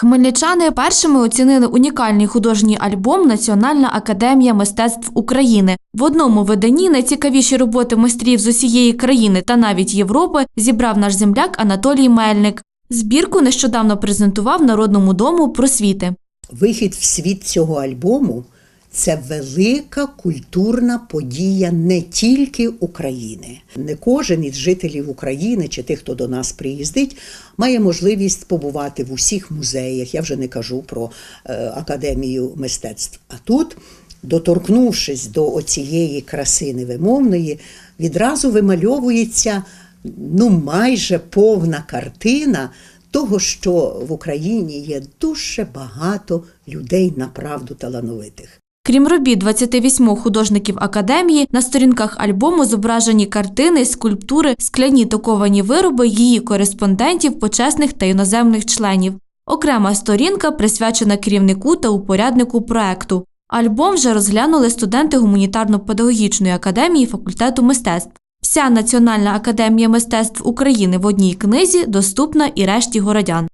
Хмельничани першими оцінили унікальний художній альбом Національна академія мистецтв України. В одному виданні найцікавіші роботи майстрів з усієї країни та навіть Європи зібрав наш земляк Анатолій Мельник. Збірку нещодавно презентував Народному дому просвіти. Вихід в світ цього альбому це велика культурна подія не тільки України. Не кожен із жителів України чи тих, хто до нас приїздить, має можливість побувати в усіх музеях. Я вже не кажу про е, академію мистецтв. А тут, доторкнувшись до оцієї краси невимовної, відразу вимальовується ну майже повна картина того, що в Україні є дуже багато людей направду талановитих. Крім робіт 28 художників академії, на сторінках альбому зображені картини, скульптури, скляні токовані вироби її кореспондентів, почесних та іноземних членів. Окрема сторінка присвячена керівнику та упоряднику проекту. Альбом вже розглянули студенти гуманітарно-педагогічної академії факультету мистецтв. Вся Національна академія мистецтв України в одній книзі доступна і решті городян.